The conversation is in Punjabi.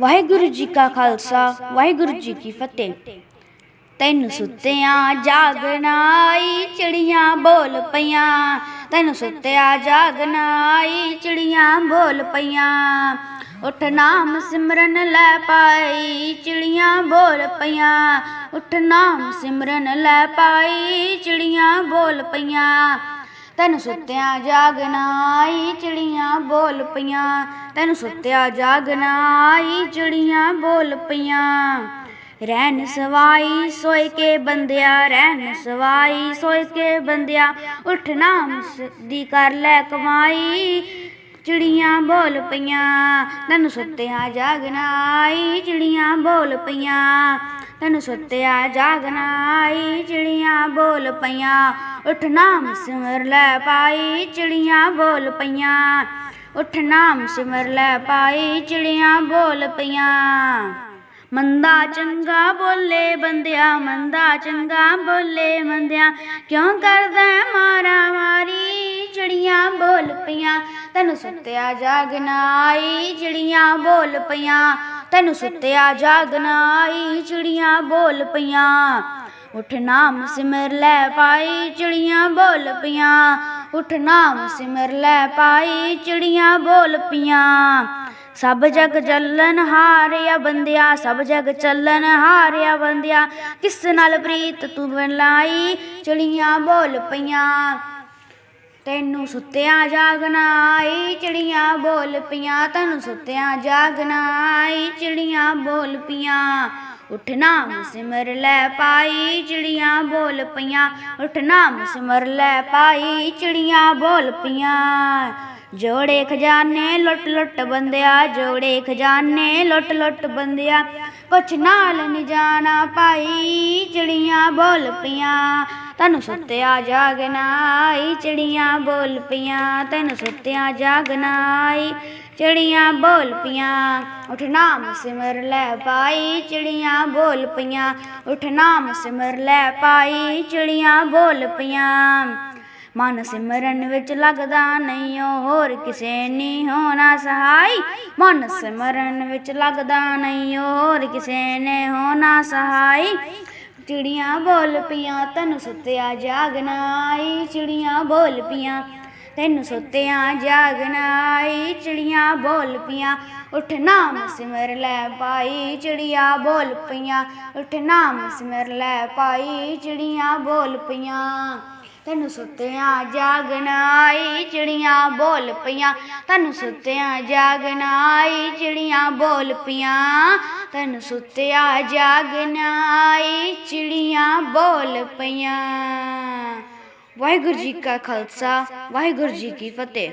ਵਾਹਿਗੁਰੂ ਜੀ ਕਾ ਖਾਲਸਾ, ਵਾਹਿਗੁਰੂ ਜੀ ਕੀ ਫਤਿਹ। ਤੈਨੂੰ ਸੁੱਤਿਆਂ ਜਾਗਣਾਈ ਚਿੜੀਆਂ ਬੋਲ ਪਈਆਂ। ਤੈਨੂੰ ਸੁੱਤਿਆਂ ਜਾਗਣਾਈ ਚਿੜੀਆਂ ਬੋਲ ਪਈਆਂ। ਉਠ ਨਾਮ ਸਿਮਰਨ ਲੈ ਪਾਈ ਚਿੜੀਆਂ ਬੋਲ ਪਈਆਂ। ਉਠ ਨਾਮ ਸਿਮਰਨ ਲੈ ਪਾਈ ਚਿੜੀਆਂ ਬੋਲ ਪਈਆਂ। ਤੈਨੂੰ ਸੁੱਤਿਆਂ ਜਾਗਣਾ ਆਈ ਚਿੜੀਆਂ ਬੋਲ ਪਈਆਂ। ਤੈਨੂੰ ਸੁੱਤਿਆਂ ਜਾਗਣਾ ਆਈ ਚਿੜੀਆਂ ਬੋਲ ਪਈਆਂ। ਰਹਿਣ ਸਵਾਈ ਸੋਏ ਕੇ ਬੰਦਿਆ, ਰਹਿਣ ਸਵਾਈ ਸੋਏ ਕੇ ਬੰਦਿਆ। ਉਠ ਦੀ ਕਰ ਲੈ ਕਮਾਈ, ਚਿੜੀਆਂ ਬੋਲ ਪਈਆਂ। ਤੈਨੂੰ ਸੁੱਤਿਆਂ ਜਾਗਣਾ ਆਈ ਚਿੜੀਆਂ ਬੋਲ ਪਈਆਂ। ਤੈਨੂੰ ਸੁੱਤਿਆਂ ਜਾਗਣਾ ਆਈ ਚਿੜੀਆਂ, ਬੋਲ ਪਈਆਂ। ਉਠ ਨਾਮ ਸਿਮਰ ਲੈ ਪਾਈ ਚਿੜੀਆਂ, ਬੋਲ ਪਈਆਂ। ਉਠ ਨਾਮ ਸਿਮਰ ਲੈ ਪਾਈ ਚਿੜੀਆਂ, ਬੋਲ ਪਈਆਂ। ਮੰਦਾ ਚੰਗਾ ਬੋਲੇ ਬੰਦਿਆ, ਮੰਦਾ ਚੰਗਾ ਬੋਲੇ ਮੰਦਿਆ ਕਿਉਂ ਕਰਦਾ ਮਾਰਾ ਮਾਰੀ? ਚਿੜੀਆਂ ਬੋਲ ਪਈਆਂ। ਤੈਨੂੰ ਸੁੱਤਿਆ ਜਾਗਣਾ ਆਈ ਚਿੜੀਆਂ, ਬੋਲ ਪਈਆਂ। ਤੈਨੂੰ ਸੁੱਤਿਆ ਜਾਗਣਾ ਆਈ ਚਿੜੀਆਂ ਬੋਲ ਪਈਆਂ। ਉਠ ਨਾਮ ਸਿਮਰ ਲੈ ਪਾਈ ਚਿੜੀਆਂ ਬੋਲ ਪਈਆਂ। ਉਠ ਨਾਮ ਸਿਮਰ ਲੈ ਪਾਈ ਚਿੜੀਆਂ ਬੋਲ ਪਈਆਂ। ਸਭ ਜਗ ਚੱਲਨ ਹਾਰਿਆ ਬੰਦਿਆ, ਸਭ ਜਗ ਚੱਲਨ ਹਾਰਿਆ ਬੰਦਿਆ। ਕਿਸ ਨਾਲ ਪ੍ਰੀਤ ਤੂੰ ਬਣਾਈ ਚਿੜੀਆਂ ਬੋਲ ਪਈਆਂ। ਤੈਨੂੰ ਸੁੱਤਿਆਂ ਜਾਗਣਾ ਆਈ ਚਿੜੀਆਂ ਬੋਲ ਪੀਆਂ ਤੈਨੂੰ ਸੁੱਤਿਆਂ ਜਾਗਣਾ ਆਈ ਚਿੜੀਆਂ ਬੋਲ ਪੀਆਂ ਉਠ ਸਿਮਰ ਲੈ ਪਾਈ ਚਿੜੀਆਂ ਬੋਲ ਪਈਆਂ। ਉਠ ਨਾਮ ਸਿਮਰ ਲੈ ਪਾਈ ਚਿੜੀਆਂ ਬੋਲ ਪੀਆਂ ਜੋੜੇ ਖਜ਼ਾਨੇ ਲੁੱਟ ਲੁੱਟ ਬੰਦਿਆ, ਜੋੜੇ ਖਜ਼ਾਨੇ ਲੁੱਟ ਲੁੱਟ ਬੰਦਿਆ। ਕੁਛ ਨਾਲ ਨਹੀਂ ਜਾਣਾ ਪਾਈ ਚਿੜੀਆਂ ਬੋਲ ਪੀਆਂ ਤੈਨੂੰ ਸੁੱਤਿਆ ਜਾਗਣਾ ਚਿੜੀਆਂ ਬੋਲ ਪੀਆਂ ਤੈਨੂੰ ਸੁੱਤਿਆ ਜਾਗਣਾ ਚਿੜੀਆਂ ਬੋਲ ਪੀਆਂ ਉਠ ਨਾਮ ਸਿਮਰ ਲੈ ਪਾਈ, ਚਿੜੀਆਂ ਬੋਲ ਪਈਆਂ, ਉਠ ਨਾਮ ਸਿਮਰ ਲੈ ਪਾਈ, ਚਿੜੀਆਂ ਬੋਲ ਪਈਆਂ। ਮਨ ਸਿਮਰਨ ਵਿੱਚ ਲੱਗਦਾ ਨਹੀਂ ਓ ਹੋਰ ਕਿਸੇ ਨਹੀਂ ਹੋਣਾ ਸਹਾਈ। ਮਨ ਸਿਮਰਨ ਵਿੱਚ ਲੱਗਦਾ ਨਹੀਂ ਓ ਹੋਰ ਕਿਸੇ ਨੇ ਹੋਣਾ ਸਹਾਈ। ਚਿੜੀਆਂ ਬੋਲ ਪੀਆਂ ਤੈਨੂੰ ਸੁੱਤਿਆ ਜਾਗਣਾ ਆਈ ਚਿੜੀਆਂ ਬੋਲ ਪੀਆਂ ਤੈਨੂੰ ਸੁੱਤਿਆਂ ਜਾਗਣਾ ਆਈ ਚਿੜੀਆਂ ਬੋਲ ਪੀਆਂ ਉਠ ਨਾਮ ਸਿਮਰ ਲੈ ਪਾਈ ਚਿੜੀਆਂ ਬੋਲ ਪਈਆਂ, ਉਠ ਨਾਮ ਸਿਮਰ ਲੈ ਪਾਈ ਚਿੜੀਆਂ ਬੋਲ ਪਈਆਂ। ਤੈਨੂੰ ਸੁੱਤਿਆਂ ਜਾਗਣਾਈ ਚਿੜੀਆਂ ਬੋਲ ਪਈਆਂ। ਤੈਨੂੰ ਸੁੱਤਿਆਂ ਜਾਗਣਾਈ ਚਿੜੀਆਂ ਬੋਲ ਪਈਆਂ। ਤੈਨੂੰ ਸੁੱਤਿਆਂ ਜਾਗਣਾਈ ਚਿੜੀਆਂ ਬੋਲ ਪਈਆਂ। ਵਾਹਿਗੁਰੂ ਜੀ ਕਾ ਖਾਲਸਾ, ਵਾਹਿਗੁਰੂ ਜੀ ਕੀ ਫਤਿਹ।